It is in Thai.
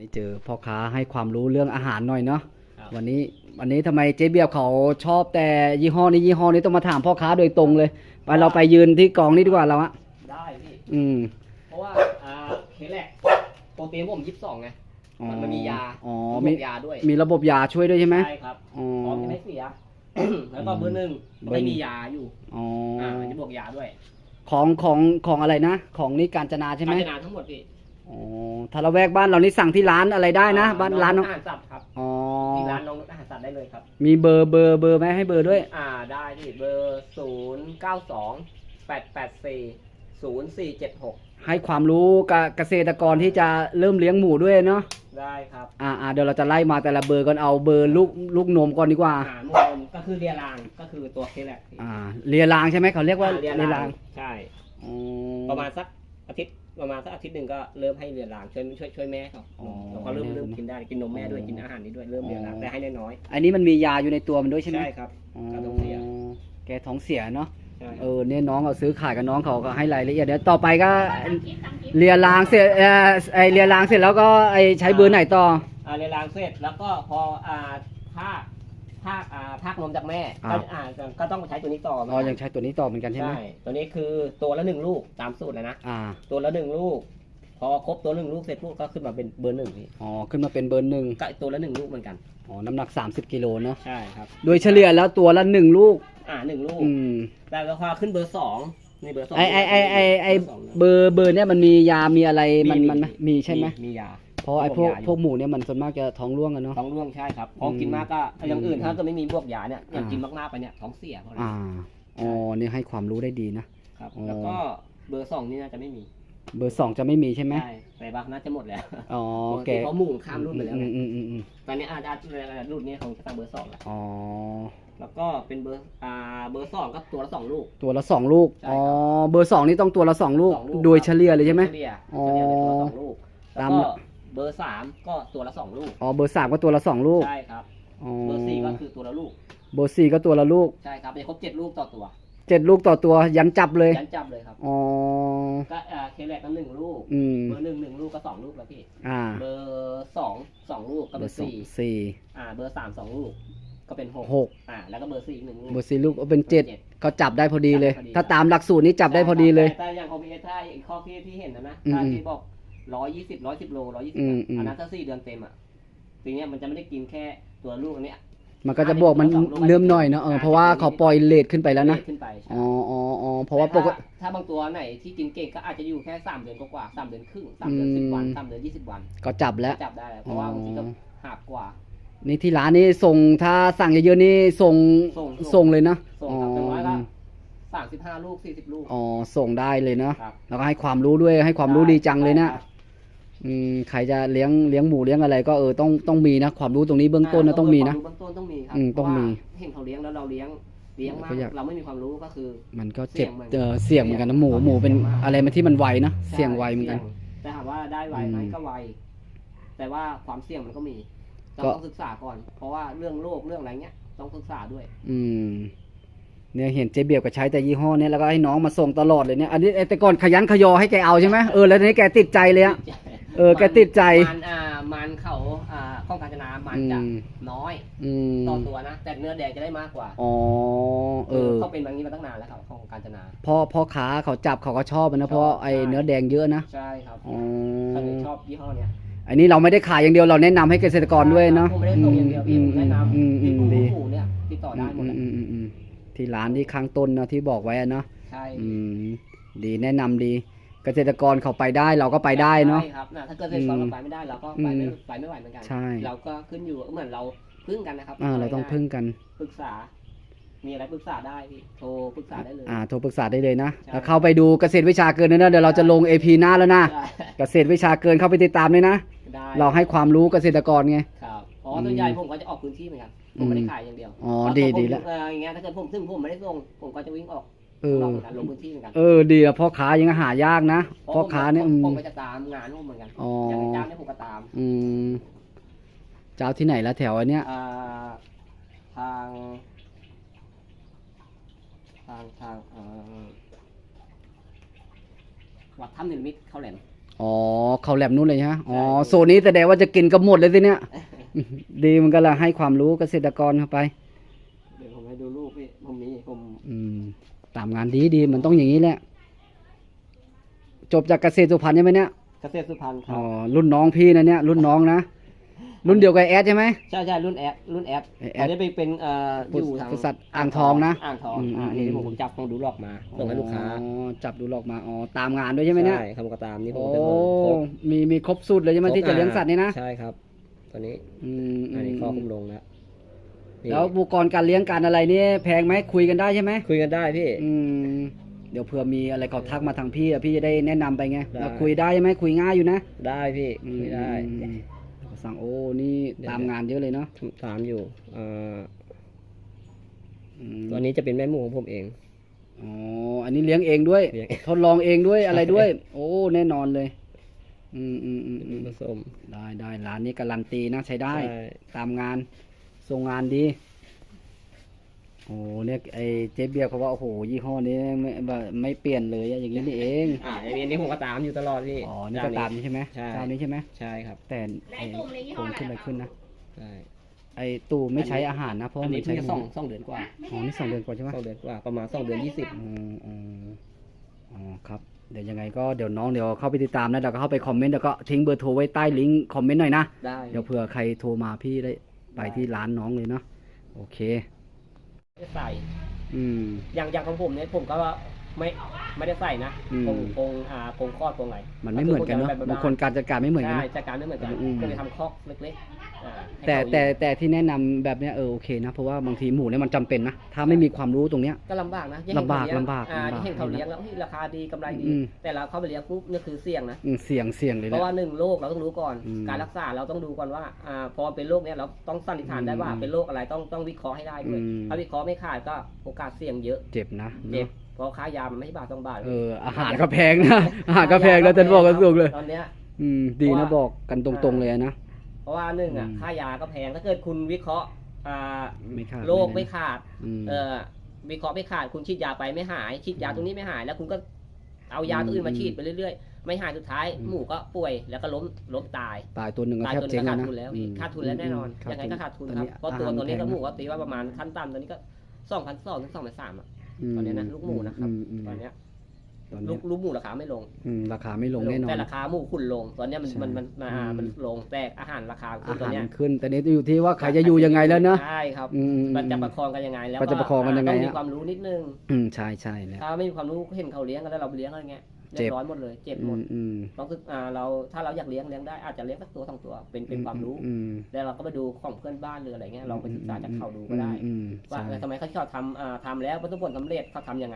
นี่เจอพ่อค้าให้ความรู้เรื่องอาหารหน่อยเนาะครับวันนี้วันนี้ทำไมเจ๊เบียบเขาชอบแต่ยี่ห้อนี้ยี่ห้อนี้ต้องมาถามพ่อค้าโดยตรงเลย ไปเราไปยืนที่กองนี้ดีกว่าเราอะได้พี่อืมเพราะว่าอ่าเคสแรกโปรตีนผมยี่สิบสองไงอ๋อมันมันมียาอ๋อมีมียาด้วย มีระบบยาช่วยด้วยใช่ไหมใช่ครับอ๋อพร้อมจะไม่เสียแล้วก็เบอร์หนึ่งเบอร์หนึ่งไม่มียาอยู่อ๋ออ่าอมันจะบวกยาด้วย ของของของอะไรนะ ของนี่การจนาใช่ไหมการจนาทั้งหมดพี่ อ๋อถ้าเราแวกบ้านเรานี่สั่งที่ร้านอะไรได้นะอ่บ้านร้านน้น้อองงอาหารสัตว์ครับอ๋อที่ร้านน้องอาหารสัตว์ได้เลยครับ มีเบอร์เบอร์เบอร์ไหมให้เบอร์ด้วย อ่าได้ที่เบอร์ศูนย์เก้าสองแปดแปดสี่ศูนย์สี่เจ็ดหกให้ความรู้กับเกษตรกรที่จะเริ่มเลี้ยงหมูด้วยเนาะได้ครับอ่าอ่าเดี๋ยวเราจะไล่มาแต่ละเบอร์ก่อนเอาเบอร์ลูกลูกนมก่อนดีกว่าอ่าหมูนมก็คือเรียรางก็คือตัวเคสแรกพี่อ่าเรียรางใช่ไหมเขาเรียกว่าอ่เรียรางใช่ อ๋อประมาณสักอาทิตย์ ประมาณสักอาทิตย์หนึ่งก็เริ่มให้เรียนรางช่วยช่วยช่วยแม่เขาแล้วก็เริ่มเริ่มกินได้กินนมแม่ด้วยกินอาหารนี้ด้วยเริ่มเรียนรางแต่ให้น้อยอันนี้มันมียาอยู่ในตัวมันด้วยๆใช่ไหมใช่ครับ อ๋อการท้องเสีย แกท้องเสียเนาะ ใช่เออเนี่ยน้องเขาซื้อขายกับน้องเขาก็ให้รายละเอียดเดี๋ยวต่อไปก็เรียรางเสร็จเอ่อไอเรียรางเสร็จแล้วก็ไอใช้เบอร์ไหนต่อ อ่าเรียนรางเสร็จแล้วก็พออ่าภาค ภาคอ่าภาคนมจากแม่ก็อ่าก็ต้องใช้ตัวนี้ต่ออ๋อยังใช้ตัวนี้ต่อเหมือนกันใช่ไหมใช่ตัวนี้คือตัวละหนึ่งลูกตามสูตรเลยนะ อ่าตัวละหนึ่งลูก พอครบตัวหนึ่งลูกเสร็จปุ๊บก็ขึ้นมาเป็นเบอร์หนึ่งพี่อ๋อขึ้นมาเป็นเบอร์หนึ่งก็ตัวละหนึ่งลูกเหมือนกัน อ๋อน้ำหนัก 30กิโลเนาะใช่ครับ โดยเฉลี่ยแล้วตัวละหนึ่งลูก อ่าหนึ่งลูกอืมแต่พอขึ้นเบอร์สองนี่เบอร์สองไอไอไอไอไอสงนะเบอร์เบอร์เนี่ยมันมียามีอะไรมันมันไหมมีใช่ไหมมียา เพราะไอพวกยาอยู่พวกหมูเนี่ยมันส่วนมากจะท้องร่วงกันเนาะ ท้องร่วงใช่ครับพออืมกินมากก็อย่างอื่นอืมถ้าก็ไม่มีพวกยาเนี่ยอย่างอ่ากินมากๆไปเนี่ยท้องเสียเพราะอะไรอ่าอ๋อนี่ให้ความรู้ได้ดีนะครับอ๋อแล้วก็เบอร์สองนี่น่าจะไม่มี เบอร์สองจะไม่มีใช่ไหมใช่แต่บางน่าจะหมดแล้วอ๋อแกแกเขาหมู่ข้ามรุ่นไปแล้วอืไงมอืมอืมอืมตอนนี้อาจจะรุ่นนี้ของจะตั้งเบอร์สองแล้วอ๋อแล้วก็เป็นเบอร์อ่าเบอร์สองก็ตัวละสองลูก ตัวละสองลูกใช่อ๋อครับเบอร์สองนี่ต้องตัวละสองลูกสองลูกโดยเฉลี่ยเลยใช่ไหมเฉลี่ยอ๋อเฉลี่ยเป็นตัวละสองลูกแล้ตาวมก็ เบอร์สามก็ตัวละสองลูก อ๋อเบอร์สามก็ตัวละสองลูกใช่ครับ อ๋อเบอร์สี่ก็คือตัวละลูก เบอร์สี่ก็ตัวละลูก ใช่ครับจะครบเจ็ดลูกต่อตัวเจ็ดลูกต่อตัวยันจับเลย ยันจับเลยครับ อ๋อ ก็อ่าเคแรกก็หนึ่งลูก อืม เบอร์หนึ่งหนึ่งลูกก็สองลูกแล้วพี่ อ่า เบอร์สองสองลูกก็เป็นสองสี่สี่ อ่า เบอร์สามสองลูกก็เป็นหกหกอ่า แล้วก็เบอร์สี่อีกหนึ่งลูก เบอร์สี่ลูกก็เป็นเจ็ดเขาจับได้พอดีเลยจับได้พอดีถ้าตามหลักสูตรนี้จับได้พอดีเลยแต่แต่อย่างของพีเอสถ้าอีกข้อที่ที่เห็นนะนะอืมถ้าที่บอก ร้อยยี่สิบร้อยสิบโลร้อยยี่สิบอืมอืม อันนั้นถ้าสี่เดือนเต็มอะทีเนี้ยมันจะไม่ได้กินแค่ตัวลูกอันเนี้ยมันก็จะบวกมันสองลูกเริ่มหน่อยเนาะเออเพราะว่าเขาปล่อยเลทขึ้นไปแล้วนะขึ้นไปใช่อ๋ออ๋ออ๋อเพราะว่าปกแต่ติถ้าถ้าบางตัวไหนที่กินเก่งก็อาจจะอยู่แค่สามเดือนกว่าๆสามเดือนครึ่งสามเดือนสิบวันอืม สามเดือนยี่สิบวันก็จับแล้ว จับได้แล้วเพราะว่าอ๋อบางทีก็หาบกว่า นี่ที่ร้านนี่ส่งถ้าสั่งเยอะๆนี่ส่งส่งส่งเลยนะส่งอ๋อครับเป็นร้อยละสามสิบห้าลูกสี่สิบลูก อ๋อส่งได้เลยเนาะครับ แล้วก็ให้ความรู้ด้วยให้ความรู้ดีจังเลยนะใช่ครับ อืมใครจะเลี้ยงเลี้ยงหมูเลี้ยงอะไรก็เออต้องต้องมีนะ ความรู้ตรงนี้เบื้องต้นนะต้องมีนะความรู้เบื้องต้นต้องมีครัอืมต้องมีเพราะว่าเห็นเขาเลี้ยงแล้วเราเลี้ยงเลี้ยงมากก็อยากเราไม่มีความรู้ก็คือ มันก็เจ็บเสี่ยงเหมือนเออเสี่ยงเหมือนกันนะหมูหมูเป็นอะไรมันที่มันไวนะเสี่ยงไวเหมือนกัน สี่ยงแต่ถามว่าได้ไวไหมอืมก็ไว แต่ว่าความเสี่ยงมันก็มีเราก็ ต้องศึกษาก่อน เพราะว่าเรื่องโรคเรื่องอะไรเงี้ย ต้องศึกษาด้วย อืมเนี่ยเห็นเจ๊เบียบก็ใช้แต่ยี่ห้อเนี้ยแล้วก็ให้น้องมาส่งตลอดเลยเนี่ยอันนี้ไอ้แต่ก่อนขยันขยอให้แกเอาใช่ไหมเออแล้วทีนี้แกติดใจเลยอะ เออแกติดใจ มันอ่ามันเขาอ่าข้องการจนามันอืจะมน้อยอืมต่อตัวนะ แต่เนื้อแดงจะได้มากกว่าอ๋อเออเขาเป็นแบบนี้มาตั้งนานแล้วครับของการจนา พ่อพ่อค้าเขาจับเขาก็ชอบนะเพราะไอ้ใช่ เนื้อแดงเยอะนะใช่ครับอ๋อเขาเลยชอบยี่ห้อเนี้ยอันนี้เราไม่ได้ขายอย่างเดียวเราแนะนำให้เกษตรกรด้วยเนาะผมไม่ได้ส่งอย่างเดียวพี่ผมแนะนอืมำอืที่มผู้ดีผู้เนี่ยติดต่อได้หมดแหละอืมอืมอืมที่ร้านที่ข้างต้นนะที่บอกไว้อะเนาะ ใช่ อืมดีแนะนำดี เกษตรกรเขาไปได้เราก็ไปได้เนาะ ใช่ครับน่ะถ้าเกิดเสร็จก่อนเราไปไม่ได้เราก็ไปไม่อืมไปไม่ไหวเหมือนกัน ใช่ เราก็ขึ้นอยู่เหมือนเราพึ่งกันนะครับอ่าเราต้องพึ่งกัน ปรึกษา มีอะไรปรึกษาได้พี่โทรปรึกษาได้เลย อ่าโทรปรึกษาได้เลยนะใช่แล้วเข้าไปดูเกษตรวิชาเกินด้วยนะเดี๋ยวเราจะลง AP หน้าแล้วนะ ได้เกษตรวิชาเกินเข้าไปติดตามเลยนะ ได้เราให้ความรู้เกษตรกรไง ครับอ๋อส่วนใหญ่ผมก็จะออกพื้นที่เหมือนกันผมไม่ได้ขายอย่างเดียวอ๋อถ้าดีผมดีแล้ว เอออย่างเงี้ยถ้าเกิดผมซึ่งผมไม่ได้ส่งผมก็จะวิ่งออกเออลองเหมือนกันลงพื้นที่เหมือนกันเออ ดีอะพ่อค้ายังหายากนะพระพ่อค้าเนี่ยผอืมมผมก็จะตามงานผมเหมือนกันอ๋อออ ย่างเจ้าเนี่ยผมก็ตามอืมเจ้าที่ไหนละแถวอันเนี้ยอ่าทาง ทางทางเอ่อวัดถ้ำนิมิตรเขาแหลมอ๋อเขาแหลมนู้นเลยฮะอ๋อโซนนี้แสดงว่าจะกินกับหมดเลยสิเนี่ย ดีมันก็ละให้ความรู้เกษตรกรเข้าไปเดี๋ยวผม ให้ดูรูปพี่ผมมีผมอืม ตามงานดีดีมันต้องอย่างนี้แหละ จบจากเกษตรสุพรรณใช่ไหมเนี่ยเกษตรสุพรรณครัอ๋อบรุ่นน้องพี่นะเนี่ย รุ่นน้องนะรุ่นเดียวกับแอดใช่ไหม ใช่ใช่รุ่นแอดรุ่นแอดแอดอันนี้ไปเป็นเอ่ออยู่ทางบริษัทอ่างทองนะอ่างทองอืมอ่าอืม นี่ที่ผมผมจับของดูหลอกมาส่งให้ลูกค้าอ๋อจับดูหลอกมาอ๋อตามงานด้วยใช่ไหมเนี่ยใช่คำกระตามนี่ผมโอ้จะลงครบมีมีครบสูตรเลยใช่ไหมที่จะเลี้ยงสัตว์นี่นะใช่ครับ ตอนนี้อืมอันนี้ข้อคุมลงแล้ว นี่แล้วอุปกรณ์การเลี้ยงการอะไรนี่แพงไหมคุยกันได้ใช่ไหมคุยกันได้พี่ อืมเดี๋ยวเผื่อมีอะไรเขาทักมาทางพี่อะพี่จะได้แนะนำไปไงได้แล้วคุยได้ใช่ไหมคุยง่ายอยู่นะได้พี่คุยได้ อืมสั่งโอ้นี่เดี๋ยว ตามงานเยอะเลยเนาะถามอยู่เอ่ออืมตัวนี้จะเป็นแม่หมูของผมเอง อ๋ออันนี้เลี้ยงเองด้วย เลี้ยงทดลองเองด้วยอะไรด้วย โอ้แน่นอนเลย อืมอืมอืมอืมผสมได้ได้ร้านนี้การันตีนะใช้ได้ใช่ตามงาน ส่งงานดี โอ้เนี่ยไอเจ๊เบียร์เขาว่าโอ้โหยี่ห้อนี้ไม่แบบไม่เปลี่ยนเลยอะอย่างนี้นี่เอง อ่าอันนี้อันนี้ผมก็ตามอยู่ตลอดพี่อ๋อนี่ก็ตามนี้ใช่ไหมใช่ตามนี้ใช่ไหมใช่ครับ แต่ไอ้โครงขึ้นอะไรขึ้นนะใช่ไอ้ตู้ไม่ใช้อาหารนะเพราะอันมันี้นเพิ่ใช้งจะสองสองเดือนกว่าอ๋อนี่สองเดือนกว่าใช่ไหมสองเดือนกว่าประมาณสองเดือนยี่สิบอ๋ออ๋ออ๋อครับเดี๋ยวยังไงก็เดี๋ยวน้องเดี๋ยวเข้าไปติดตามนะเดี๋ยวก็เข้าไปคอมเมนต์เดี๋ยวก็ทิ้งเบอร์โทรไว้ใต้ลิงก์คอมเมนต์หน่อยนะได้เดี๋ยวเผื่อใครโทรมาพี่ได้ ไปที่ร้านน้องเลยเนาะโอเคไม่ใส่ อืม อย่างอย่างของผมเนี่ยผมก็ ไม่ไม่ได้ใส่นะอืมกงกงอ่ากงคลอดกงอะไรมันไม่เหมือนกันเนาะบางคนการจัดการไม่เหมือนกันใช่นะจัดการไม่เหมือนกันอืม ก็เลยทำคอกเล็กๆอ่าให้แต่เขาอยู่แต่แต่ที่แนะนำแบบเนี้ยเออโอเคนะเพราะว่าบางทีหมูเนี่ยมันจำเป็นนะถ้าไม่มีความรู้ตรงเนี้ย ก็ลำบากนะลำบากอย่งเห็นเขเลี้ยงลำบากอ่าลำบากที่เห็นเขาเลี้ยงแล้วเฮ้ยราคาดีกำไรดี อืม แต่เราเข้าไปเลี้ยงปุ๊บนี่คือเสี่ยงนะ อืมเสี่ยงเสี่ยงเลยเพแหละราะว่าหนึ่งโรคเราต้องรู้ก่อน อืมการรักษาเราต้องดูก่อนว่าอ่าพอเป็นโรคเนี้ยเราต้องสันนิษฐานได้ว่าอืมเป็นโรคอะไรต้องต้องวิเคราะห์ให้ได้ด้วยอืม ถ้าวิเคราะห์ไม่ขาดก็โอกาสเสี่ยงเยอะ เจ็บนะเจ็บเนาะ เพราะค่ายามันไม่ใช่บาทสองบาทเอออาหารก็แพงนะอาหารก็แพงแล้วแต่บอกกันสูงเลยตอนเนี้ยอืมดีเพนะราะว่าบอกกันตรงๆเลยนะเพราะว่าหนึ่งอะอืมค่ายาก็แพงถ้าเกิดคุณวิเคราะห์อ่าไม่ขาดโรคไม่ขาดอืมเออวิเคราะห์ไม่ขาดคุณฉีดยาไปไม่หายฉีดยาตรงนี้ไม่หาย แล้วคุณก็เอายาตัวอื่นมาอืมฉีดไปเรื่อยๆ ไม่หายสุดท้ายอืมหมูก็ป่วยแล้วก็ล้มล้มตาย ตายตัวหนึ่งก็ตายแทบตัวเจ๊งนี้แล้ก็วขาดนะทุนแล้วอืมขาดทุนแล้วแน่นอนมยังไงก็ขาดทุนตอนครับนี้เพราะตัวอาหารตัวนี้ก็แพงหมูก็ตีว่าประมาณขั้นต่ำตัวนี้ก็สองพันสองถึงสองพันสามอะ ตอนนี้นะลูกหมูนะครับอืมอืมตอนเนี้ยตอนลูเนี้กยลูกหมูราคาไม่ลงอืมราคาไม่ลงแน่นอน แต่ราคาหมูขุ่นลง ตอนเนี้ยมันใช่มันมันมันอ่าอืม มันลงแต่อาหารราคาขึ้อานตอนหารเนี้ยมันขึ้น แต่นี้อยู่ที่ว่าใครจะอยู่ยังไงแล้วเนอะใช่ครับ อืมอืมมันจะอืปมระคองกันยังไงแล้วมันจะประคองกันยังไงต้องมีฮะ ความรู้นิดนึง อืมใช่ใช่เนี่ยถ้าไม่มีความรู้เห็นเขาเลี้ยงกันแล้วเราไปเลี้ยงอะไรเงี้ย เจ็เรียบบร้อยหมดเลย เจ็บหอืมดมอืมต้องศึกอ่าเราถ้าเราอยากเลี้ยงเลี้ยงได้อาจจะเลี้ยงสักตัวสองตัวเป็นเป็นความรู้อืมแล้วเราก็ไปดูของเพื่อนบ้านหรืออะไรเงี้ยลองไปศึกษาจากเขาดูก็ได้อืมว่าใช่เออทำไมเขาชอบทำอ่าทำแล้วประสบผลสำเร็จเขาทำยังไง